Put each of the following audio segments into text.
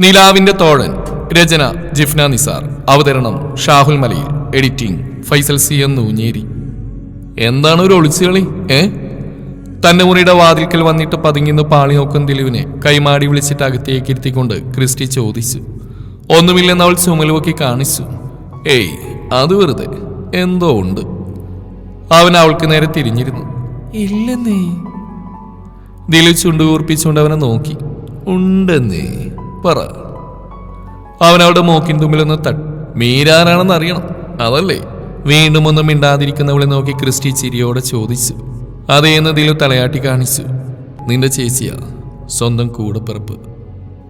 നിലാവിന്റെ തോഴൻ രചന ജിഫ്ന നിസാർ. അവതരണം Shahul Malayil. Editing Faisal C N Noonjeri. എന്താണ് ഒരു ഒളിച്ചുകളി ഏ? തന്റെ മുറിയുടെ വാതിൽക്കൽ വന്നിട്ട് പതുങ്ങിന്ന് പാളി നോക്കും ദിലുവിനെ കൈമാടി വിളിച്ചിട്ട് അകത്തേക്ക് ഇരുത്തിക്കൊണ്ട് ക്രിസ്റ്റി ചോദിച്ചു. ഒന്നുമില്ലെന്ന് അവൾ ചുമലുവൊക്കി കാണിച്ചു. ഏയ് അത് വെറുതെ. എന്തോ ഉണ്ട്. അവൻ അവൾക്ക് നേരെ തിരിഞ്ഞിരുന്നു. ഇല്ലെന്നേ. ദിലു ചുണ്ടുകൂർപ്പിച്ചുകൊണ്ട് അവനെ നോക്കി. ഉണ്ടെന്നേ. പറ. അവൻ അവളുടെ തുമ്പിൽ ഒന്ന് തട്ട്. മീരാനാണെന്ന് അറിയണം. അതല്ലേ? വീണ്ടും ഒന്നും മിണ്ടാതിരിക്കുന്നവളെ നോക്കി ക്രിസ്റ്റി ചിരിയോടെ ചോദിച്ചു. അതേന്ന് ദിലു തലയാട്ടി കാണിച്ചു. നിന്റെ ചേച്ചിയാ. സ്വന്തം കൂടപ്പിറപ്പ്.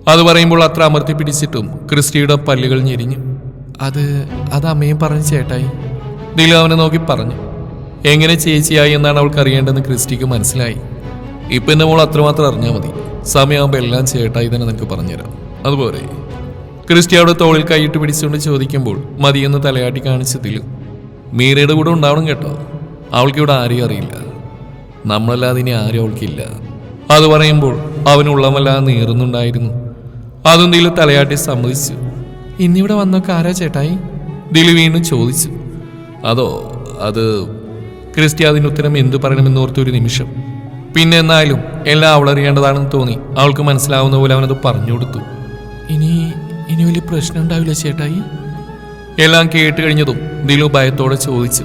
അത് പറയുമ്പോൾ അത്ര അമർത്തി പിടിച്ചിട്ടും ക്രിസ്റ്റിയുടെ പല്ലുകൾ ഞെരിഞ്ഞു. അത് അത് അമ്മയും പറഞ്ഞു ചേട്ടായി. ദിലു അവനെ നോക്കി പറഞ്ഞു. എങ്ങനെ ചേച്ചിയായി എന്നാണ് അവൾക്ക് അറിയേണ്ടതെന്ന് ക്രിസ്റ്റിക്ക് മനസ്സിലായി. ഇപ്പം എന്നെ മോൾ അത്രമാത്രം അറിഞ്ഞാൽ മതി. സമയമാകുമ്പോൾ എല്ലാം ചേട്ടായി തന്നെ നിനക്ക് പറഞ്ഞുതരാം. അതുപോലെ ക്രിസ്റ്റിയോട് തോളിൽ കൈയിട്ട് പിടിച്ചുകൊണ്ട് ചോദിക്കുമ്പോൾ മതിയെന്ന് തലയാട്ടി കാണിച്ചതിലും മീരയുടെ കൂടെ ഉണ്ടാവണം കേട്ടോ. അവൾക്ക് ഇവിടെ ആരെയും അറിയില്ല. നമ്മളല്ലാതെ ഇനി ആരും അവൾക്കില്ല. അത് പറയുമ്പോൾ അവനുള്ളമല്ലാതെ നീറുന്നുണ്ടായിരുന്നു അതും തലയാട്ടി സമ്മതിച്ചു. ഇന്നിവിടെ വന്നൊക്കെ ആരാ ചേട്ടായി? ദിലു വീണ്ടും ചോദിച്ചു. അതോ അത് ക്രിസ്റ്റി അതിന് ഉത്തരം എന്തു പറയണമെന്ന് ഓർത്ത ഒരു നിമിഷം. പിന്നെ എന്നാലും എല്ലാം അവളറിയേണ്ടതാണെന്ന് തോന്നി. അവൾക്ക് മനസ്സിലാവുന്ന പോലെ അവനത് പറഞ്ഞു കൊടുത്തു. ഇനി ഇനി വലിയ പ്രശ്നം ഉണ്ടാവില്ല ചേട്ടായി. എല്ലാം കേട്ട് കഴിഞ്ഞതും ദിലു ഭയത്തോടെ ചോദിച്ചു.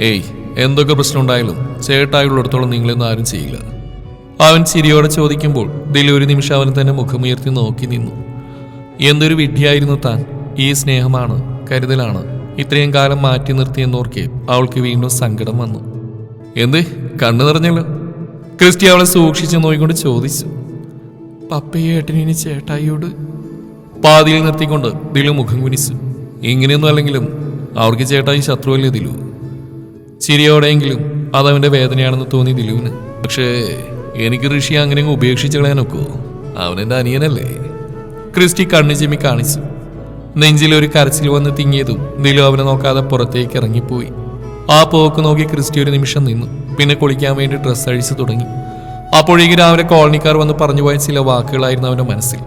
ഏയ് എന്തൊക്കെ പ്രശ്നം ഉണ്ടായാലും ചേട്ടായുള്ളിടത്തോളം നിങ്ങളൊന്നും ആരും ചെയ്യില്ല. അവൻ ചിരിയോടെ ചോദിക്കുമ്പോൾ ദിലു ഒരു നിമിഷം അവനെ തന്നെ മുഖമുയർത്തി നോക്കി നിന്നു. എന്തൊരു വിഡ്ഢിയായിരുന്നു താൻ. ഈ സ്നേഹമാണ് കരുതലാണ്. ഇത്രയും കാലം മാറ്റി നിർത്തിയെന്നോർക്കെ അവൾക്ക് വീണ്ടും സങ്കടം വന്നു. എന്ത്? കണ്ണു നിറഞ്ഞല്ലോ? ക്രിസ്റ്റി അവളെ സൂക്ഷിച്ചു നോയിക്കൊണ്ട് ചോദിച്ചു. പപ്പയെ ചേട്ടായിയോട് പാതിയിൽ നിർത്തിക്കൊണ്ട് ദിലു മുഖം കുനിച്ചു. ഇങ്ങനെയൊന്നും അല്ലെങ്കിലും അവർക്ക് ചേട്ടായി ശത്രുവല്ലേ ദിലു? ചിരിയോടെയെങ്കിലും അതവന്റെ വേദനയാണെന്ന് തോന്നി ദിലുവിന്. പക്ഷേ എനിക്ക് ഋഷി അങ്ങനെ ഉപേക്ഷിച്ചു കളയാനൊക്കോ അവനെന്റെ അനിയനല്ലേ? ക്രിസ്റ്റി കണ്ണു ചിമ്മി കാണിച്ചു. നെഞ്ചിൽ ഒരു കരച്ചിൽ വന്ന് തിങ്ങിയതും ദിലു അവനെ നോക്കാതെ പുറത്തേക്ക് ഇറങ്ങിപ്പോയി. ആ പോക്ക് നോക്കി ക്രിസ്റ്റി ഒരു നിമിഷം നിന്നു. പിന്നെ കുളിക്കാൻ വേണ്ടി ഡ്രസ്സ് അഴിച്ചു തുടങ്ങി. അപ്പോഴേക്ക് രാവിലെ കോളനിക്കാർ വന്ന് പറഞ്ഞുപോയ ചില വാക്കുകളായിരുന്നു അവന്റെ മനസ്സിൽ.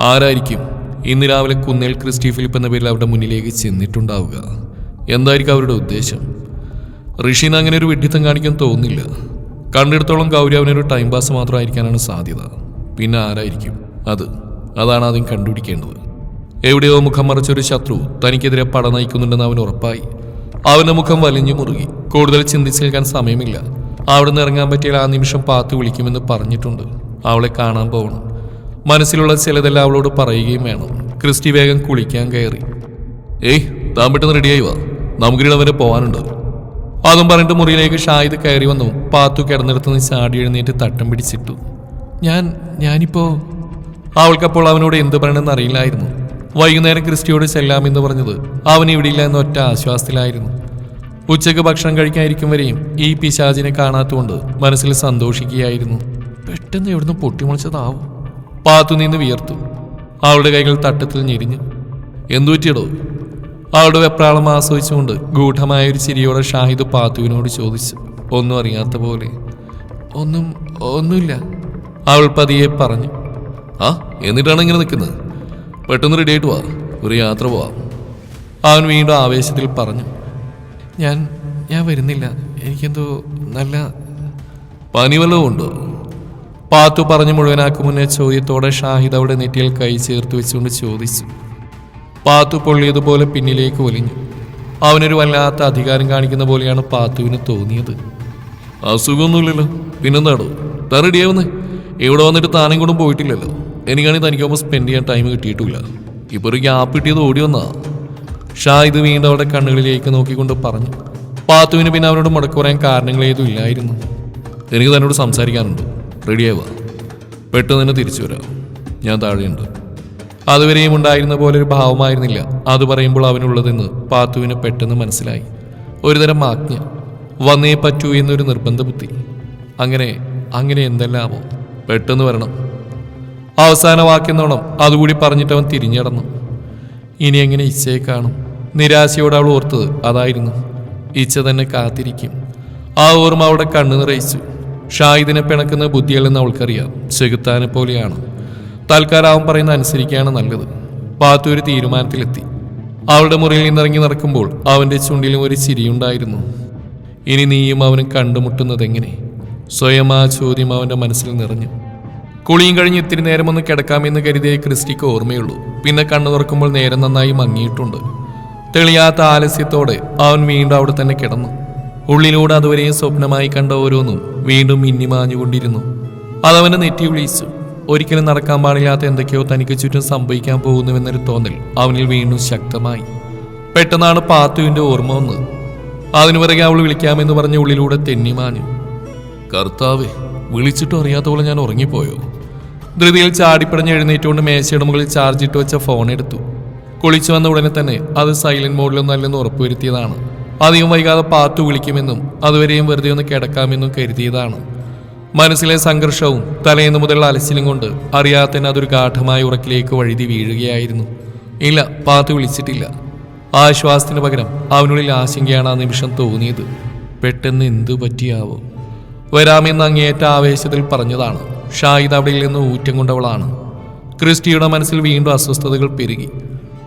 ആരായിരിക്കും ഇന്ന് രാവിലെ കുന്നേൽ ക്രിസ്റ്റി ഫിലിപ്പ് എന്ന പേരിൽ അവരുടെ മുന്നിലേക്ക് ചെന്നിട്ടുണ്ടാവുക? എന്തായിരിക്കും അവരുടെ ഉദ്ദേശം? ഋഷിന് അങ്ങനെ ഒരു വിഡ്ഢിത്തം കാണിക്കാൻ തോന്നില്ല കണ്ടിടത്തോളം ഗൗരി അവനൊരു ടൈം പാസ് മാത്രമായിരിക്കാനാണ് സാധ്യത. പിന്നെ ആരായിരിക്കും? അത് അതാണ് ആദ്യം കണ്ടുപിടിക്കേണ്ടത്. എവിടെയോ മുഖം മറച്ചൊരു ശത്രു തനിക്കെതിരെ പട നയിക്കുന്നുണ്ടെന്ന് അവൻ ഉറപ്പായി. അവന്റെ മുഖം വലിഞ്ഞു മുറുകി. കൂടുതൽ ചിന്തിച്ചു നിൽക്കാൻ സമയമില്ല. അവിടുന്ന് ഇറങ്ങാൻ പറ്റിയാൽ ആ നിമിഷം പാത്തു വിളിക്കുമെന്ന് പറഞ്ഞിട്ടുണ്ട്. അവളെ കാണാൻ പോകണം. മനസ്സിലുള്ള ചിലതെല്ലാം അവളോട് പറയുകയും വേണം. ക്രിസ്റ്റി വേഗം കുളിക്കാൻ കയറി. ഏയ് താൻ പെട്ടെന്ന് റെഡിയായി വാ. നമുക്കിടെ വരെ പോകാനുണ്ട് അതും പറഞ്ഞിട്ട് മുറിയിലേക്ക് ഷായിദ് കയറി വന്നു. പാത്തു കിടന്നിടത്ത് നിന്ന് ചാടി എഴുന്നേറ്റ് തട്ടം പിടിച്ചിട്ടു. ഞാൻ ഞാനിപ്പോ അവൾക്കപ്പോൾ അവനോട് എന്ത് പറയണമെന്ന് അറിയില്ലായിരുന്നു. വൈകുന്നേരം ക്രിസ്റ്റിയോട് ചെല്ലാമെന്ന് പറഞ്ഞത് അവൻ ഇവിടെയില്ല എന്ന ഒറ്റ ആശ്വാസത്തിലായിരുന്നു. ഉച്ചയ്ക്ക് ഭക്ഷണം കഴിക്കാതിരിക്കും വരെയും ഈ പിശാചിനെ കാണാത്തുകൊണ്ട് മനസ്സിൽ സന്തോഷിക്കുകയായിരുന്നു. പെട്ടെന്ന് എവിടുന്ന് പൊട്ടിമുളച്ചതാവും. പാത്തു നിന്ന് വിയർത്തു. അവളുടെ കൈകൾ തട്ടത്തിൽ ഞെരിഞ്ഞു. എന്തു പറ്റിയടോ അവളുടെ വെപ്രാളം ആസ്വദിച്ചുകൊണ്ട് ഗൂഢമായ ഒരു ചിരിയോടെ ഷാഹിദ് പാത്തുവിനോട് ചോദിച്ചു. ഒന്നും അറിയാത്ത പോലെ. ഒന്നും ഒന്നുമില്ല. അവൾ പതിയെ പറഞ്ഞു. ആ എന്നിട്ടാണ് ഇങ്ങനെ നിൽക്കുന്നത്? പെട്ടെന്ന് റെഡി ആയിട്ട് വാ. ഒരു യാത്ര പോവാം. അവൻ വീണ്ടും ആവേശത്തിൽ പറഞ്ഞു. ഞാൻ ഞാൻ വരുന്നില്ല. എനിക്കെന്തോ നല്ല പനി വല്ലതും ഉണ്ടോ പാത്തു പറഞ്ഞു മുഴുവനാക്കും മുന്നേ ചോദ്യത്തോടെ ഷാഹിദ് അവിടെ നെറ്റിയിൽ കൈ ചേർത്ത് വെച്ചുകൊണ്ട് ചോദിച്ചു. പാത്തു പൊള്ളിയതുപോലെ പിന്നിലേക്ക് ഒലിഞ്ഞു. അവനൊരു വല്ലാത്ത അധികാരം കാണിക്കുന്ന പോലെയാണ് പാത്തുവിന് തോന്നിയത്. അസുഖമൊന്നുമില്ലല്ലോ. പിന്നെന്താടോ? താൻ റെഡിയാവുന്നേ. ഇവിടെ വന്നിട്ട് താനും കൂടെ പോയിട്ടില്ലല്ലോ. എനിക്കാണെങ്കിൽ തനിക്കൊപ്പം സ്പെൻഡ് ചെയ്യാൻ ടൈം കിട്ടിയിട്ടില്ല. ഇപ്പൊ ഒരു ഗ്യാപ്പ് കിട്ടിയത് ഓടി വന്നാ. ഷാ ഇത് വീണ്ടും അവരുടെ കണ്ണുകളിലേക്ക് നോക്കിക്കൊണ്ട് പറഞ്ഞു പാത്തുവിന് പിന്നെ അവരോട് മുടക്കു പറയാൻ കാരണങ്ങളേതും ഇല്ലായിരുന്നു. എനിക്ക് തന്നോട് സംസാരിക്കാനുണ്ട്. റെഡിയാവുക പെട്ടെന്ന് തന്നെ തിരിച്ചു വരാം. ഞാൻ താഴെയുണ്ട്. അതുവരെയും ഉണ്ടായിരുന്ന പോലെ ഒരു ഭാവമായിരുന്നില്ല. അത് പറയുമ്പോൾ അവനുള്ളതെന്ന് പാത്തുവിന് പെട്ടെന്ന് മനസ്സിലായി. ഒരുതരം ആജ്ഞ. വന്നേ പറ്റൂ എന്നൊരു നിർബന്ധ ബുദ്ധി. അങ്ങനെ അങ്ങനെ എന്തെല്ലാമോ. പെട്ടെന്ന് വരണം. അവസാന വാക്കെന്നോണം അതുകൂടി പറഞ്ഞിട്ട് അവൻ തിരിഞ്ഞടന്നു. ഇനി എങ്ങനെ ഇച്ഛയെ കാണും? നിരാശയോടെ അവൾ ഓർത്തത്. അതായിരുന്നു. ഇച്ഛ തന്നെ കാത്തിരിക്കും. ആ ഓർമ്മ അവിടെ കണ്ണു നിറയിച്ചു. ഷാഹിദിനെ പിണക്കുന്ന ബുദ്ധിയല്ലെന്ന് അവൾക്കറിയാം. ചെകുത്താനെ പോലെയാണ്. തൽക്കാലം അവൻ പറയുന്ന അനുസരിക്കുകയാണ് നല്ലത്. പാത്തു ഒരു തീരുമാനത്തിലെത്തി. അവളുടെ മുറിയിൽ നിന്നിറങ്ങി നടക്കുമ്പോൾ അവന്റെ ചുണ്ടിലും ഒരു ചിരിയുണ്ടായിരുന്നു. ഇനി നീയും അവനും കണ്ടുമുട്ടുന്നത് എങ്ങനെ? സ്വയം ആ ചോദ്യം അവന്റെ മനസ്സിൽ നിറഞ്ഞു. കുളിയും കഴിഞ്ഞ് ഇത്തിരി നേരം ഒന്ന് കിടക്കാമെന്ന് കരുതിയ ക്രിസ്റ്റിക്ക് ഓർമ്മയുള്ളൂ. പിന്നെ കണ്ണു തുറക്കുമ്പോൾ നേരം നന്നായി മങ്ങിയിട്ടുണ്ട്. തെളിയാത്ത ആലസ്യത്തോടെ അവൻ വീണ്ടും അവിടെ തന്നെ കിടന്നു. ഉള്ളിലൂടെ അതുവരെ സ്വപ്നമായി കണ്ട ഓരോന്നും വീണ്ടും മിന്നിമാഞ്ഞുകൊണ്ടിരുന്നു. അതവനെ നെറ്റി വിളിച്ചു. ഒരിക്കലും നടക്കാൻ പാടില്ലാത്ത എന്തൊക്കെയോ തനിക്ക് ചുറ്റും സംഭവിക്കാൻ പോകുന്നുവെന്നൊരു തോന്നൽ അവനിൽ വീണ്ടും ശക്തമായി. പെട്ടെന്നാണ് പാത്തുവിന്റെ ഓർമ്മ വന്ന് അതിനു പിറകെ അവൾ വിളിക്കാമെന്ന് പറഞ്ഞ ഉള്ളിലൂടെ തെന്നിമാഞ്ഞു. കർത്താവേ വിളിച്ചിട്ടും അറിയാത്ത പോലെ ഞാൻ ഉറങ്ങിപ്പോയോ? ധൃതിയിൽ ചാടിപ്പടഞ്ഞ് എഴുന്നേറ്റുകൊണ്ട് മേശയുടെ മുകളിൽ ചാർജ് ഇട്ട് വെച്ച ഫോൺ എടുത്തു. കുളിച്ചു വന്ന ഉടനെ തന്നെ അത് സൈലന്റ് മോഡിലൊന്നല്ലെന്ന് ഉറപ്പുവരുത്തിയതാണ്. അധികം വൈകാതെ പാത്തു വിളിക്കുമെന്നും അതുവരെയും വെറുതെ ഒന്ന് കിടക്കാമെന്നും കരുതിയതാണ്. മനസ്സിലെ സംഘർഷവും തലേന്ന് മുതലുള്ള അലച്ചിലും കൊണ്ട് അറിയാത്തന്നെ അതൊരു ഗാഠമായ ഉറക്കിലേക്ക് വഴുതി വീഴുകയായിരുന്നു. ഇല്ല പാത്തു വിളിച്ചിട്ടില്ല ആശ്വാസത്തിന് പകരം അവനുള്ളിൽ ആശങ്കയാണ് ആ നിമിഷം തോന്നിയത്. പെട്ടെന്ന് എന്തു പറ്റിയാവോ. വരാമെന്ന് അങ്ങേയറ്റ ആവേശത്തിൽ പറഞ്ഞതാണ്. ഷാഹിദ് അവിടെ നിന്ന് ഊറ്റം കൊണ്ടവളാണ്. ക്രിസ്റ്റിയുടെ മനസ്സിൽ വീണ്ടും അസ്വസ്ഥതകൾ പെരുകി.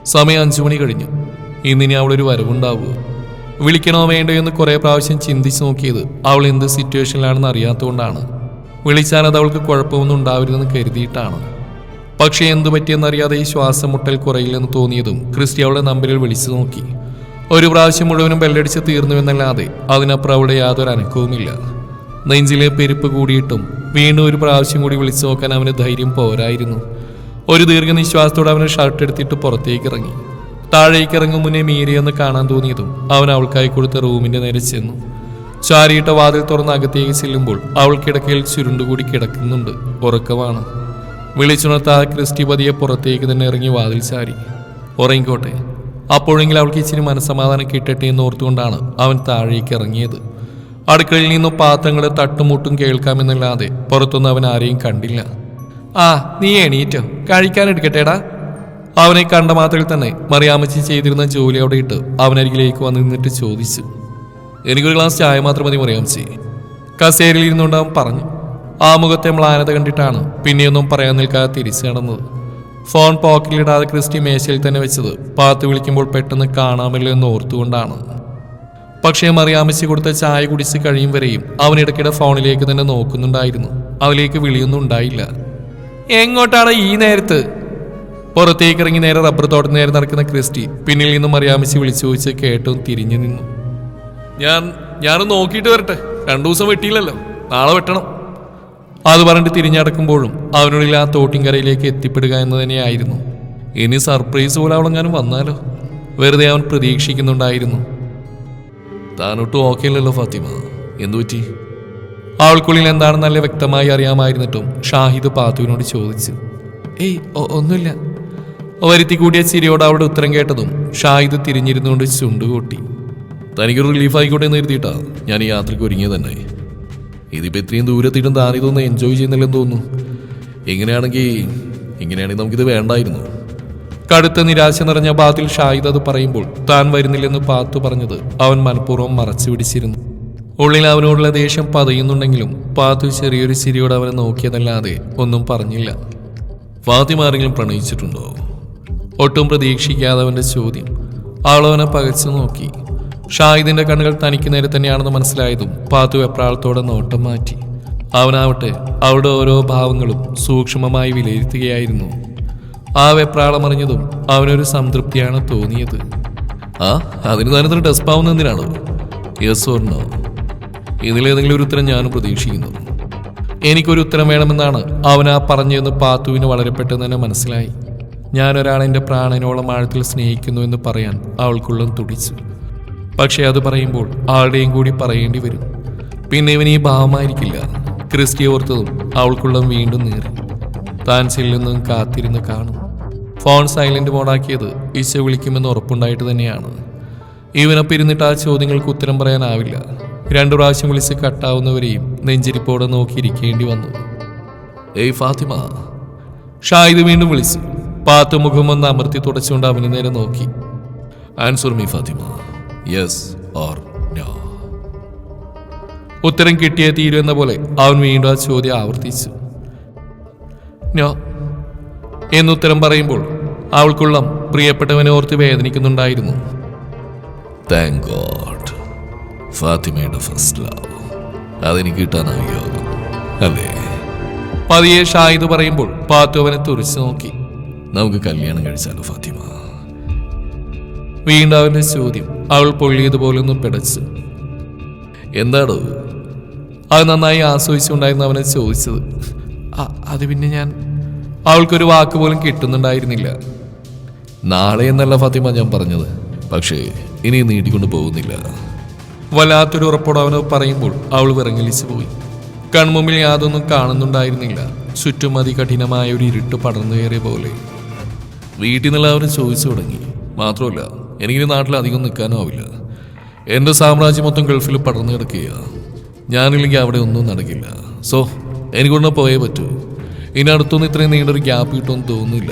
സമയം അഞ്ചു മണി കഴിഞ്ഞു. ഇന്നിനി അവളൊരു വരവുണ്ടാവുക. വിളിക്കണോ വേണ്ടോ എന്ന് കുറേ പ്രാവശ്യം ചിന്തിച്ചു നോക്കിയത് അവൾ എന്ത് സിറ്റുവേഷനിലാണെന്ന് അറിയാത്തതുകൊണ്ടാണ്. വിളിച്ചാൽ അത് അവൾക്ക് കുഴപ്പമൊന്നും ഉണ്ടാവരുതെന്ന് കരുതിയിട്ടാണ്. പക്ഷേ എന്തു പറ്റിയെന്നറിയാതെ ഈ ശ്വാസം മുട്ടൽ കുറയില്ലെന്ന് തോന്നിയതും ക്രിസ്റ്റി അവളെ നമ്പറിൽ വിളിച്ചു നോക്കി. ഒരു പ്രാവശ്യം മുഴുവനും ബെല്ലടിച്ച് തീർന്നുവെന്നല്ലാതെ അതിനപ്പുറം അവിടെ യാതൊരു അനക്കവുമില്ല നെഞ്ചിലെ പെരുപ്പ് കൂടിയിട്ടും വീണ്ടും ഒരു പ്രാവശ്യം കൂടി വിളിച്ചു നോക്കാൻ അവന് ധൈര്യം പോരായിരുന്നു. ഒരു ദീർഘനിശ്വാസത്തോടെ അവൻ ഷർട്ട് എടുത്തിട്ട് പുറത്തേക്ക് ഇറങ്ങി. താഴേക്ക് ഇറങ്ങും മുന്നേ മീരിയെന്ന് കാണാൻ തോന്നിയതും അവൻ അവൾക്കായി കൊടുത്ത റൂമിന്റെ നേരെ ചെന്നു. ചാരിയിട്ട വാതിൽ തുറന്ന് അകത്തേക്ക് ചെല്ലുമ്പോൾ അവൾ കിടക്കയിൽ ചുരുണ്ടുകൂടി കിടക്കുന്നുണ്ട് ഉറക്കമാണ്. വിളിച്ചുണർത്താതെ ക്രിസ്റ്റി പതിയെ പുറത്തേക്ക് തന്നെ ഇറങ്ങി വാതിൽ ചാരി. ഉറങ്ങിക്കോട്ടെ അപ്പോഴെങ്കിലും അവൾക്ക് ഇച്ചിരി മനസ്സമാധാനം കിട്ടട്ടെ എന്ന് ഓർത്തുകൊണ്ടാണ് അവൻ താഴേക്ക് ഇറങ്ങിയത്. അടുക്കളയിൽ നിന്നും പാത്രങ്ങളെ തട്ടുമുട്ടും കേൾക്കാമെന്നല്ലാതെ പുറത്തൊന്നും അവൻ ആരെയും കണ്ടില്ല. ആ നീ എണീറ്റോ. കഴിക്കാൻ എടുക്കട്ടേടാ. അവനെ കണ്ട മാത്രയിൽ തന്നെ മറിയാമ്മച്ചി ചെയ്തിരുന്ന ജോലി അവിടെ ഇട്ട് അവനരികിലേക്ക് വന്ന് നിന്നിട്ട് ചോദിച്ചു. എനിക്കൊരു ഗ്ലാസ് ചായ മാത്രം മതി മറിയാമ്മച്ചി. കസേരയിൽ ഇരുന്നുകൊണ്ട് അവൻ പറഞ്ഞു. ആ മുഖത്തെ മ്ലാനത കണ്ടിട്ടാണ് പിന്നെയൊന്നും പറയാൻ നിൽക്കാതെ തിരിച്ചു നടന്നത്. ഫോൺ പോക്കറ്റിലിടാതെ ക്രിസ്റ്റി മേശയിൽ തന്നെ വെച്ചത് പാത്ത് വിളിക്കുമ്പോൾ പെട്ടെന്ന് കാണാമല്ലോ എന്ന് ഓർത്തുകൊണ്ടാണ്. പക്ഷേ മറിയാമ്മച്ചി കൊടുത്ത ചായ കുടിച്ച് കഴിയും വരെയും അവൻ ഇടയ്ക്കിടെ ഫോണിലേക്ക് തന്നെ നോക്കുന്നുണ്ടായിരുന്നു. അവലേക്ക് വിളിയൊന്നും ഉണ്ടായില്ല. എങ്ങോട്ടാണ് ഈ നേരത്ത്? പുറത്തേക്ക് ഇറങ്ങി നേരെ റബ്ബർ തോട്ടത്തിന് നേരെ നടക്കുന്ന ക്രിസ്റ്റി പിന്നിൽ നിന്നും മറിയാമ്മച്ചി വിളിച്ചു ചോദിച്ച് കേട്ടും തിരിഞ്ഞു നിന്നു. ഞാൻ ഞാനൊന്ന് നോക്കിയിട്ട് വരട്ടെ. രണ്ടു ദിവസം വെട്ടിയില്ലല്ലോ. നാളെ വെട്ടണം. അത് പറഞ്ഞിട്ട് തിരിഞ്ഞടക്കുമ്പോഴും അവനുള്ളിൽ ആ തോട്ടിൻകരയിലേക്ക് എത്തിപ്പെടുക എന്ന് തന്നെയായിരുന്നു. ഇനി സർപ്രൈസ് പോലെ അവളെങ്ങാനും വന്നാലോ? വെറുതെ അവൻ പ്രതീക്ഷിക്കുന്നുണ്ടായിരുന്നു. താനൊട്ടും ഓക്കെ അല്ലല്ലോ ഫാത്തിമ. എന്തു പറ്റി അവൾക്കുള്ളിൽ എന്താണെന്ന് നല്ല വ്യക്തമായി അറിയാമായിരുന്നിട്ടും ഷാഹിദ് പാത്തുവിനോട് ചോദിച്ചു. ഏയ് ഒന്നുമില്ല. വരുത്തി കൂടിയ ചിരിയോട് അവളുടെ ഉത്തരം കേട്ടതും ഷാഹിദ് തിരിഞ്ഞിരുന്നുകൊണ്ട് ചുണ്ടുകൂട്ടി. തനിക്കൊരു റിലീഫ് ആയിക്കോട്ടെ എന്ന് എഴുതിയിട്ടാ ഞാൻ ഈ യാത്രയ്ക്ക് ഒരുങ്ങിയത് തന്നെ. ഇതിപ്പോ ഇത്രയും ദൂരത്തിട്ടും താറിയതൊന്ന് എൻജോയ് ചെയ്യുന്നില്ലെന്ന് തോന്നുന്നു. എങ്ങനെയാണെങ്കിൽ ഇങ്ങനെയാണെങ്കിൽ നമുക്കിത് വേണ്ടായിരുന്നു. കടുത്ത നിരാശ നിറഞ്ഞ ബാത്തിൽ ഷാഹിദ് അത് പറയുമ്പോൾ താൻ വരുന്നില്ലെന്ന് പാത്തു പറഞ്ഞത് അവൻ മനഃപൂർവം മറച്ചു പിടിച്ചിരുന്നു ഉള്ളിൽ അവനോടുള്ള ദേഷ്യം പതയുന്നുണ്ടെങ്കിലും പാത്തു ചെറിയൊരു ചിരിയോട് അവനെ നോക്കിയതല്ലാതെ ഒന്നും പറഞ്ഞില്ല. ഫാത്തിമ ആരെങ്കിലും പ്രണയിച്ചിട്ടുണ്ടോ? ഒട്ടും പ്രതീക്ഷിക്കാതെ ചോദ്യം ആളവനെ പകച്ചു നോക്കി. ഷാഹിദിന്റെ കണ്ണുകൾ തനിക്ക് നേരെ തന്നെയാണെന്ന് മനസ്സിലായതും പാത്തു എപ്രാളത്തോടെ നോട്ടം മാറ്റി. അവനാവട്ടെ അവളുടെ ഓരോ ഭാവങ്ങളും സൂക്ഷ്മമായി വിലയിരുത്തുകയായിരുന്നു. ആ വെപ്രാളമറിഞ്ഞതും അവനൊരു സംതൃപ്തിയാണ് തോന്നിയത്. ആ അതിന് താനിത്ര ഡെസ്പാവുന്ന എന്തിനാണോ? യെസ് ഓർണോ ഇതിലേതെങ്കിലും ഒരു ഉത്തരം ഞാനും പ്രതീക്ഷിക്കുന്നു. എനിക്കൊരു ഉത്തരം വേണമെന്നാണ് അവൻ ആ പറഞ്ഞതെന്ന് പാത്തുവിന് വളരെ പെട്ടെന്ന് തന്നെ മനസ്സിലായി. ഞാനൊരാളെന്റെ പ്രാണനോളം ആഴത്തിൽ സ്നേഹിക്കുന്നു എന്ന് പറയാൻ അവൾക്കുള്ളം തുടിച്ചു. പക്ഷേ അത് പറയുമ്പോൾ ആളുടെയും കൂടി പറയേണ്ടി വരും. പിന്നെ ഇവൻ ഈ ഭാവമായിരിക്കില്ല. ക്രിസ്റ്റി ഓർത്തതും അവൾക്കുള്ളം വീണ്ടും നേറി. താൻ ചെല്ലുന്നതും കാത്തിരുന്ന് കാണും. ഫോൺ സൈലന്റ് മോഡാക്കിയത് ഈശോ വിളിക്കുമെന്ന് ഉറപ്പുണ്ടായിട്ട് തന്നെയാണ്. ഇവനൊപ്പം ഇരുന്നിട്ട് ആ ചോദ്യങ്ങൾക്ക് ഉത്തരം പറയാനാവില്ല. രണ്ടു പ്രാവശ്യം വിളിച്ച് കട്ടാവുന്നവരെയും നെഞ്ചിരിപ്പോടെ നോക്കിയിരിക്കേണ്ടി വന്നു. ഏയ് ഫാത്തിമ. ഷായിദ് വീണ്ടും വിളിച്ചു. പാത്തു മുഖം ഒന്ന് അമർത്തി തുടച്ചുകൊണ്ട് അവന് നേരെ നോക്കി. Answer me Fathima. Yes or no ഉത്തരം കിട്ടിയേ തീരുമെന്ന പോലെ അവൻ വീണ്ടും ആ ചോദ്യം ആവർത്തിച്ചു. നോ എന്നുത്തരം പറയുമ്പോൾ അവൾക്കുള്ളം പ്രിയപ്പെട്ടവനെ ഓർത്ത് വേദനിക്കുന്നുണ്ടായിരുന്നു. താങ്ക് ഗോഡ് ഫാത്തിമയുടെ ഫസ്റ്റ് ലവ് അതെനിക്ക് കിട്ടാനായോ? അല്ലേ? പതിയെ ഷായിദ് പറയുമ്പോൾ പാത്തു അവനെ തുറച്ചു നോക്കി. നമുക്ക് കല്യാണം കഴിച്ചാലോ ഫാത്തിമ? വീണ്ടും അവന്റെ ചോദ്യം അവൾ പൊള്ളിയതുപോലെ ഒന്ന് പിടച്ചു. എന്താടോ? അത് നന്നായി ആസ്വദിച്ചുകൊണ്ടായിരുന്നു അവനെ ചോദിച്ചത്. അത് പിന്നെ ഞാൻ അവൾക്കൊരു വാക്ക് പോലും കിട്ടുന്നുണ്ടായിരുന്നില്ല. നാളെ എന്നല്ല ഫാത്തിമ ഞാൻ പറഞ്ഞത്. പക്ഷേ ഇനി നീട്ടിക്കൊണ്ട് പോകുന്നില്ല. വല്ലാത്തൊരു ഉറപ്പോടെ അവനോ പറയുമ്പോൾ അവൾ വിറങ്ങലിച്ചു പോയി കൺമുമ്പിൽ യാതൊന്നും കാണുന്നുണ്ടായിരുന്നില്ല. ചുറ്റും അതികഠിനമായ ഒരു ഇരുട്ട് പടർന്നു കയറിയ പോലെ. വീട്ടിൽ നിന്നുള്ള അവർ ചോദിച്ചു തുടങ്ങി. മാത്രമല്ല എനിക്കിനി നാട്ടിൽ അധികം നിൽക്കാനും ആവില്ല. എന്റെ സാമ്രാജ്യം മൊത്തം ഗൾഫിൽ പടർന്നു കിടക്കുകയാണ് ഞാനില്ലെങ്കിൽ അവിടെ ഒന്നും നടക്കില്ല. സോ എനിക്കൊന്ന് പോയേ പറ്റൂ. ഇനി അടുത്തൊന്നും ഇത്രയും നീണ്ടൊരു ഗ്യാപ്പ് കിട്ടുമെന്ന് തോന്നുന്നില്ല.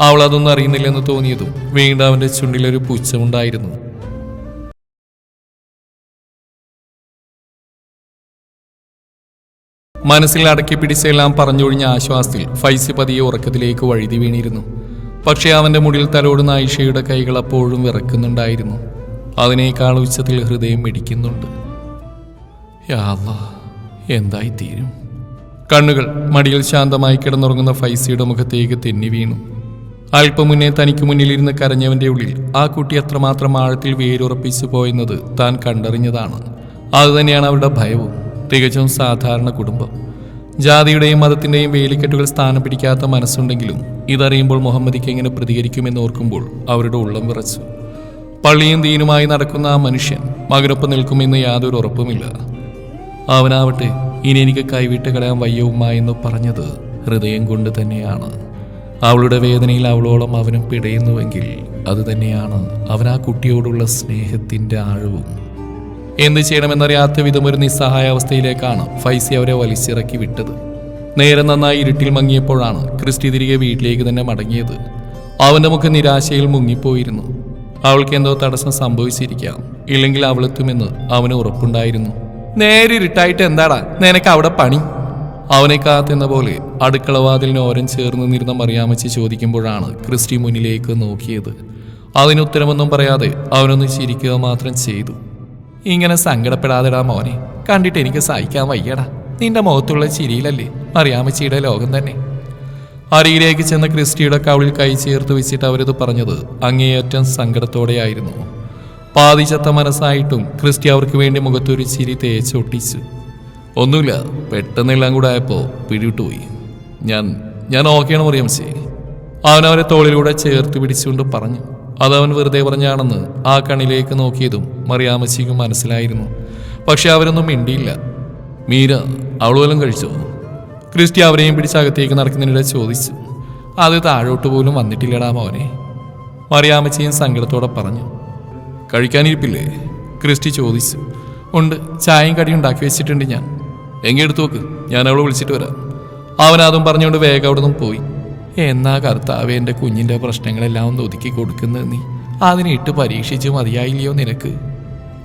അവൾ അതൊന്നും അറിയുന്നില്ലെന്ന് തോന്നിയതും വീണ്ടും അവന്റെ ചുണ്ടിലൊരു പുച്ഛമുണ്ടായിരുന്നു. മനസ്സിൽ അടക്കി പിടിച്ചെല്ലാം പറഞ്ഞൊഴിഞ്ഞ ആശ്വാസത്തിൽ ഫൈസി പതിയെ ഉറക്കത്തിലേക്ക് വഴുതി വീണിരുന്നു. പക്ഷേ അവന്റെ മുടിയിൽ തലോടുന്ന ആയിഷയുടെ കൈകൾ അപ്പോഴും വിറക്കുന്നുണ്ടായിരുന്നു. അതിനേക്കാൾ ഉച്ചത്തിൽ ഹൃദയം മിടിക്കുന്നുണ്ട് എന്തായി തീരും കണ്ണുകൾ മടിയിൽ ശാന്തമായി കിടന്നുറങ്ങുന്ന ഫൈസിയുടെ മുഖത്തേക്ക് തെന്നി വീണു. അല്പം മുന്നേ തനിക്ക് മുന്നിലിരുന്ന് കരഞ്ഞവന്റെ ഉള്ളിൽ ആ കുട്ടി അത്രമാത്രം ആഴത്തിൽ വേരുറപ്പിച്ചു പോയെന്നത് താൻ കണ്ടറിഞ്ഞതാണ്. അതുതന്നെയാണ് അവരുടെ ഭയവും. തികച്ചും സാധാരണ കുടുംബം. ജാതിയുടെയും മതത്തിന്റെയും വേലിക്കെട്ടുകൾ സ്ഥാനം പിടിക്കാത്ത മനസ്സുണ്ടെങ്കിലും ഇതറിയുമ്പോൾ മുഹമ്മദിക്ക് എങ്ങനെ പ്രതികരിക്കുമെന്ന് ഓർക്കുമ്പോൾ അവരുടെ ഉള്ളം വിറച്ചു. പള്ളിയും ദീനുമായി നടക്കുന്ന ആ മനുഷ്യൻ മകനൊപ്പം നിൽക്കുമെന്ന് യാതൊരു ഉറപ്പുമില്ല. അവനാവട്ടെ ഇനി എനിക്ക് കൈവിട്ട് കളയാൻ വയ്യവുമ എന്ന് പറഞ്ഞത് ഹൃദയം കൊണ്ട് തന്നെയാണ്. അവളുടെ വേദനയിൽ അവളോളം അവനും പിടയുന്നുവെങ്കിൽ അത് തന്നെയാണ് അവൻ ആ കുട്ടിയോടുള്ള സ്നേഹത്തിന്റെ ആഴവും. എന്ത് ചെയ്യണമെന്നറിയാത്ത വിധം ഒരു നിസ്സഹായ അവസ്ഥയിലേക്കാണ് ഫൈസി അവരെ വലിച്ചിറക്കി വിട്ടത്. നേരെ നന്നായി ഇരുട്ടിൽ മങ്ങിയപ്പോഴാണ് ക്രിസ്റ്റി തിരികെ വീട്ടിലേക്ക് തന്നെ മടങ്ങിയത്. അവന്റെ മുഖം നിരാശയിൽ മുങ്ങിപ്പോയിരുന്നു. അവൾക്ക് എന്തോ തടസ്സം സംഭവിച്ചിരിക്കാം. ഇല്ലെങ്കിൽ അവളെത്തുമെന്ന് അവന് ഉറപ്പുണ്ടായിരുന്നു. നേരെ ഇരുട്ടായിട്ട് എന്താടാ? നിനക്ക് അവിടെ പണി? അവനെ കാത്തെന്ന പോലെ അടുക്കളവാതിലിന് ഓരം ചേർന്ന് നിന്നിരുന്ന മറിയാമച്ചി ചോദിക്കുമ്പോഴാണ് ക്രിസ്റ്റി മുന്നിലേക്ക് നോക്കിയത്. അതിനുത്തരമൊന്നും പറയാതെ അവനൊന്ന് ചിരിക്കുക മാത്രം ചെയ്തു. ഇങ്ങനെ സങ്കടപ്പെടാതെടാ മോനെ. കണ്ടിട്ട് എനിക്ക് സഹിക്കാൻ വയ്യടാ. നിന്റെ മുഖത്തുള്ള ചിരിയിലല്ലേ മറിയാമച്ചിയുടെ ലോകം തന്നെ. അരിയിലേക്ക് ചെന്ന ക്രിസ്റ്റിയുടെ കവിളിൽ കൈ ചേർത്ത് വെച്ചിട്ട് അവരിത് പറഞ്ഞത് അങ്ങേയറ്റം സങ്കടത്തോടെയായിരുന്നു. പാതിച്ചത്ത മനസ്സായിട്ടും ക്രിസ്റ്റി അവർക്ക് വേണ്ടി മുഖത്തൊരു ചിരി തേച്ചൊട്ടിച്ചു. ഒന്നുമില്ല പെട്ടെന്നെല്ലാം കൂടെ ആയപ്പോൾ പിടിവിട്ടുപോയി. ഞാൻ ഞാൻ ഓക്കെയാണ് മറിയാമച്ചി അവനവരെ തോളിലൂടെ ചേർത്ത് പിടിച്ചുകൊണ്ട് പറഞ്ഞു. അതവൻ വെറുതെ പറഞ്ഞാണെന്ന് ആ കണ്ണിലേക്ക് നോക്കിയതും മറിയാമച്ചിക്കും മനസ്സിലായിരുന്നു. പക്ഷെ അവരൊന്നും മിണ്ടിയില്ല. മീര അവളോലം കഴിച്ചോ? ക്രിസ്റ്റി അവരെയും പിടിച്ച് അകത്തേക്ക് നടക്കുന്നതിനിടെ ചോദിച്ചു. അത് താഴോട്ട് പോലും വന്നിട്ടില്ലടാ മോനെ. മറിയാമച്ചിയും സങ്കടത്തോടെ പറഞ്ഞു. കഴിക്കാനിരിപ്പില്ലേ? ക്രിസ്റ്റി ചോദിച്ചു. ഉണ്ട് ചായയും കടിയും ഉണ്ടാക്കി വെച്ചിട്ടുണ്ട് ഞാൻ. എങ്ങെടുത്തു നോക്ക് ഞാൻ അവളെ വിളിച്ചിട്ട് വരാം. അവൻ അതും പറഞ്ഞുകൊണ്ട് വേഗം അവിടെ നിന്നും പോയി. എന്നാ കർത്താവ് എന്റെ കുഞ്ഞിന്റെ പ്രശ്നങ്ങളെല്ലാം ഒന്ന് ഒതുക്കി കൊടുക്കുന്നത് നീ. അതിനിട്ട് പരീക്ഷിച്ച് മതിയായില്ലയോ നിനക്ക്?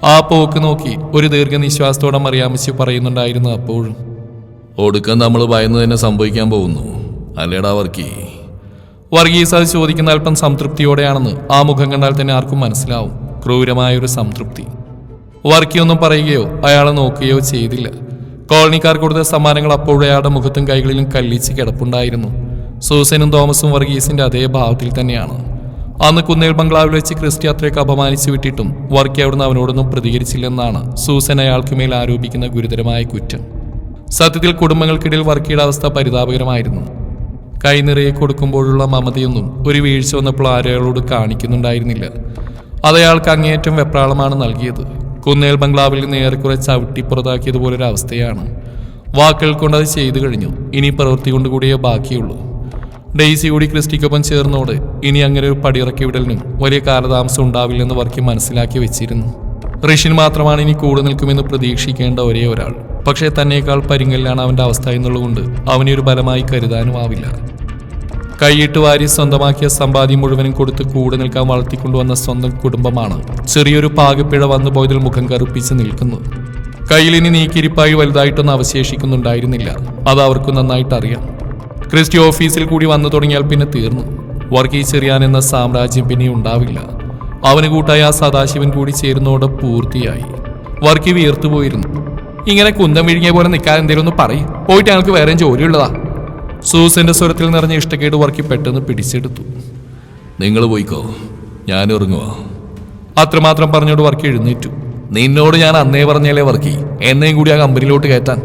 ആ പോക്ക് നോക്കി ഒരു ദീർഘനിശ്വാസത്തോടെ മറിയാമിച്ച് പറയുന്നുണ്ടായിരുന്നു അപ്പോഴും. ഒടുക്കം നമ്മൾ ഭയന്ന് തന്നെ സംഭവിക്കാൻ പോകുന്നു. അല്ലേടാ വർക്കി? വർഗീസ് അത് ചോദിക്കുന്ന അല്പം സംതൃപ്തിയോടെയാണെന്ന് ആ മുഖം കണ്ടാൽ തന്നെ ആർക്കും മനസ്സിലാവും. ക്രൂരമായ ഒരു സംതൃപ്തി വർക്കിയൊന്നും പറയുകയോ അയാളെ നോക്കുകയോ ചെയ്തില്ല. കോളനിക്കാർ കൊടുത്ത സമ്മാനങ്ങൾ അപ്പോഴും അയാളുടെ മുഖത്തും കൈകളിലും കല്ലിച്ച് കിടപ്പുണ്ടായിരുന്നു. സൂസനും തോമസും വർഗീസിന്റെ അതേ ഭാവത്തിൽ തന്നെയാണ്. അന്ന് കുന്നേൽ ബംഗ്ലാവിൽ വെച്ച് ക്രിസ്റ്റി അത്രയ്ക്ക് അപമാനിച്ചു വിട്ടിട്ടും വർക്കി അവിടുന്ന് അവനോടൊന്നും പ്രതികരിച്ചില്ലെന്നാണ് സൂസൻ അയാൾക്ക് മേൽ ആരോപിക്കുന്ന ഗുരുതരമായ കുറ്റം. സത്യത്തിൽ കുടുംബങ്ങൾക്കിടയിൽ വർക്കിയുടെ അവസ്ഥ പരിതാപകരമായിരുന്നു. കൈ നിറയെ കൊടുക്കുമ്പോഴുള്ള മമതയൊന്നും ഒരു വീഴ്ച വന്നപ്പോൾ ആരയാളോട് കാണിക്കുന്നുണ്ടായിരുന്നില്ല. അതയാൾക്ക് അങ്ങേയറ്റം വെപ്രാളമാണ് നൽകിയത്. കുന്നേൽ ബംഗ്ലാവിൽ നിന്ന് ഏറെക്കുറെ ചവിട്ടി പുറത്താക്കിയതുപോലൊരവസ്ഥയാണ്. വാക്കുകൾ കൊണ്ട് അത് ചെയ്തു കഴിഞ്ഞു. ഇനി പ്രവൃത്തി കൊണ്ട് കൂടിയേ ബാക്കിയുള്ളൂ. ഡെയ്സി കൂടി ക്രിസ്റ്റിക്കൊപ്പം ചേർന്നോട് ഇനി അങ്ങനെ ഒരു പടിയിറക്കി വിടലിനും വലിയ കാലതാമസം ഉണ്ടാവില്ലെന്ന് വർക്കി മനസ്സിലാക്കി വെച്ചിരുന്നു. ഋഷിൻ മാത്രമാണ് ഇനി കൂടെ നിൽക്കുമെന്ന് പ്രതീക്ഷിക്കേണ്ട ഒരേ ഒരാൾ. പക്ഷേ തന്നേക്കാൾ പരിങ്ങലിലാണ് അവന്റെ അവസ്ഥ എന്നുള്ളതുകൊണ്ട് അവനെ ഒരു ബലമായി കരുതാനും ആവില്ല. കൈയിട്ട് വാരി സ്വന്തമാക്കിയ സമ്പാദ്യം മുഴുവനും കൊടുത്ത് കൂടെ നിൽക്കാൻ വളർത്തിക്കൊണ്ടുവന്ന സ്വന്തം കുടുംബമാണ് ചെറിയൊരു പാകപ്പിഴ വന്നു പോയതിൽ മുഖം കറുപ്പിച്ച് നിൽക്കുന്നു. കയ്യിലിനി നീക്കിരിപ്പായി വലുതായിട്ടൊന്നും അവശേഷിക്കുന്നുണ്ടായിരുന്നില്ല. അത് അവർക്ക് നന്നായിട്ട് അറിയാം ക്രിസ്റ്റി ഓഫീസിൽ കൂടി വന്നു തുടങ്ങിയാൽ പിന്നെ തീർന്നു. വർഗീസ് ചെറിയാൻ എന്ന സാമ്രാജ്യം പിന്നെ ഉണ്ടാവില്ല. അവന് കൂട്ടായ ആ സദാശിവൻ കൂടി ചേരുന്നതോടെ പൂർത്തിയായി. വർക്കി വീർത്തുപോയിരുന്നു ഇങ്ങനെ കുന്തം വിഴുങ്ങിയ പോലെ നിൽക്കാൻ എന്തെങ്കിലും ഒന്ന് പറയും. പോയിട്ട് ഞങ്ങൾക്ക് വേറെ ജോലിയുള്ളതാ. സൂസിന്റെ സ്വരത്തിൽ നിറഞ്ഞ ഇഷ്ടക്കേട് വർക്കി പെട്ടെന്ന് പിടിച്ചെടുത്തു. നിങ്ങൾ പോയിക്കോ. ഞാൻ ഇറങ്ങുക അത്രമാത്രം പറഞ്ഞോട് വർക്കി എഴുന്നേറ്റു. നിന്നോട് ഞാൻ അന്നേ പറഞ്ഞാലേ വർക്കി എന്നെയും കൂടി ആ കമ്പനിയിലോട്ട് കയറ്റാൻ.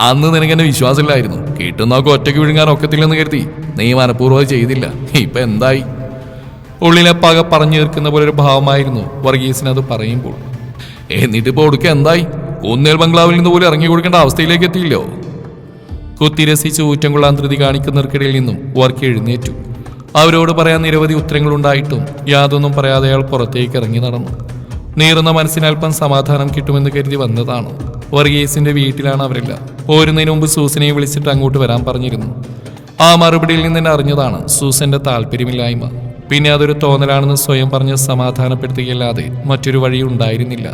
അന്ന് നിനക്ക് എന്നെ വിശ്വാസമില്ലായിരുന്നു. കിട്ടുന്നൊക്കെ ഒറ്റയ്ക്ക് വിഴുങ്ങാൻ ഒക്കത്തില്ലെന്ന് കരുതി. നീ മനഃപൂർവം ചെയ്തില്ല. ഇപ്പൊ എന്തായി? ഉള്ളിലെ പക പറഞ്ഞു തീർക്കുന്ന പോലെ ഒരു ഭാവമായിരുന്നു വർഗീസിന് അത് പറയുമ്പോൾ. എന്നിട്ട് ഇപ്പോൾ ഒടുക്ക എന്തായി? കുന്നേൽ ബംഗ്ലാവിൽ നിന്ന് പോലും ഇറങ്ങി കൊടുക്കേണ്ട അവസ്ഥയിലേക്ക് എത്തിയില്ലോ. കുത്തിരസിച്ച് ഊറ്റം കൊള്ളാൻ ധൃതി കാണിക്കുന്നവർക്കിടയിൽ നിന്നും വർക്ക് എഴുന്നേറ്റു. അവരോട് പറയാൻ നിരവധി ഉത്തരങ്ങൾ ഉണ്ടായിട്ടും യാതൊന്നും പറയാതെ അയാൾ പുറത്തേക്ക് ഇറങ്ങി നടന്നു. നീറുന്ന മനസ്സിന് അല്പം സമാധാനം കിട്ടുമെന്ന് കരുതി വന്നതാണ്. വർഗീസിന്റെ വീട്ടിലാണ് അവരെല്ലാം. പോരുന്നതിന് മുമ്പ് സൂസനെ വിളിച്ചിട്ട് അങ്ങോട്ട് വരാൻ പറഞ്ഞിരുന്നു. ആ മറുപടിയിൽ നിന്ന് തന്നെ അറിഞ്ഞതാണ് സൂസന്റെ താല്പര്യമില്ലായ്മ. പിന്നെ അതൊരു തോന്നലാണെന്ന് സ്വയം പറഞ്ഞ് സമാധാനപ്പെടുത്തുകയല്ലാതെ മറ്റൊരു വഴി ഉണ്ടായിരുന്നില്ല.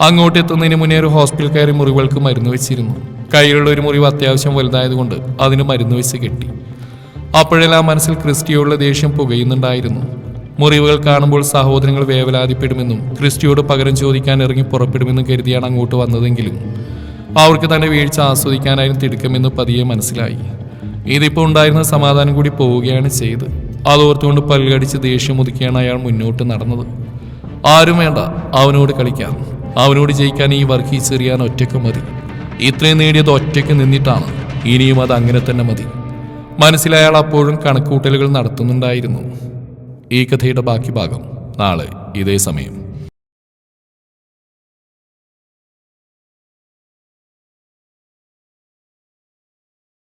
അങ്ങോട്ട് എത്തുന്നതിന് മുന്നേ ഒരു ഹോസ്പിറ്റൽ കയറി മുറിവുകൾക്ക് മരുന്ന് വെച്ചിരുന്നു. കയ്യിലുള്ള ഒരു മുറിവ് അത്യാവശ്യം വലുതായതുകൊണ്ട് അതിന് മരുന്ന് വെച്ച് കെട്ടി. അപ്പോഴെല്ലാം മനസ്സിൽ ക്രിസ്റ്റിയോടുള്ള ദേഷ്യം പുകയുന്നുണ്ടായിരുന്നു. മുറിവുകൾ കാണുമ്പോൾ സഹോദരങ്ങൾ വേവലാതിപ്പെടുമെന്നും ക്രിസ്റ്റിയോട് പകരം ചോദിക്കാൻ ഇറങ്ങി പുറപ്പെടുമെന്നും കരുതിയാണ് അങ്ങോട്ട് വന്നതെങ്കിലും അവർക്ക് തന്റെ വീഴ്ച ആസ്വദിക്കാനായിരുന്നു തിടുക്കമെന്ന് പതിയെ മനസ്സിലായി. ഇതിപ്പോൾ ഉണ്ടായിരുന്ന സമാധാനം കൂടി പോവുകയാണ് ചെയ്ത്. അതോർത്തുകൊണ്ട് പല്ലുകടിച്ച് ദേഷ്യം ഒതുക്കിയാണ് അയാൾ മുന്നോട്ട് നടന്നത്. ആരും വേണ്ട അവനോട് കളിക്കാം. അവനോട് ജയിക്കാൻ ഈ വർഗീസ് എറിയാൻ ഒറ്റയ്ക്ക് മതി. ഇത്രയും നേടിയത് ഒറ്റയ്ക്ക് നിന്നിട്ടാണ്. ഇനിയും അത് അങ്ങനെ തന്നെ മതി. മനസ്സിലയാൾ അപ്പോഴും കണക്കൂട്ടലുകൾ നടത്തുന്നുണ്ടായിരുന്നു. ഈ കഥയുടെ ബാക്കി ഭാഗം നാളെ ഇതേ സമയം.